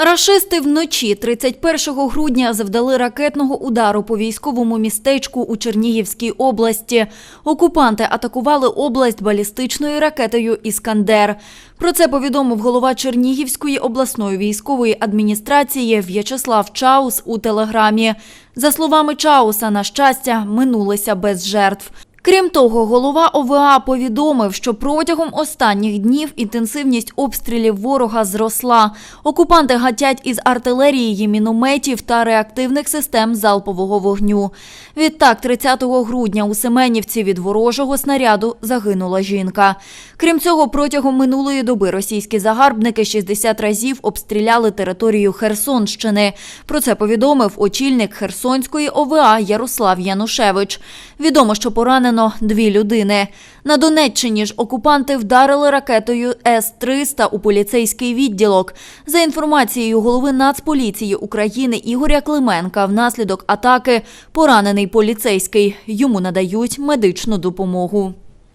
Рашисти вночі 31 грудня завдали ракетного удару по військовому містечку у Чернігівській області. Окупанти атакували область балістичною ракетою «Іскандер». Про це повідомив голова Чернігівської обласної військової адміністрації В'ячеслав Чаус у телеграмі. За словами Чауса, на щастя, минулися без жертв. Крім того, голова ОВА повідомив, що протягом останніх днів інтенсивність обстрілів ворога зросла. Окупанти гатять із артилерії, мінометів та реактивних систем залпового вогню. Відтак, 30 грудня у Семенівці від ворожого снаряду загинула жінка. Крім цього, протягом минулої доби російські загарбники 60 разів обстріляли територію Херсонщини. Про це повідомив очільник Херсонської ОВА Ярослав Янушевич. Відомо, що поранено дві людини. На Донеччині ж окупанти вдарили ракетою С-300 у поліцейський відділок. За інформацією голови Нацполіції України Ігоря Клименка, внаслідок атаки поранений поліцейський. Йому надають медичну допомогу.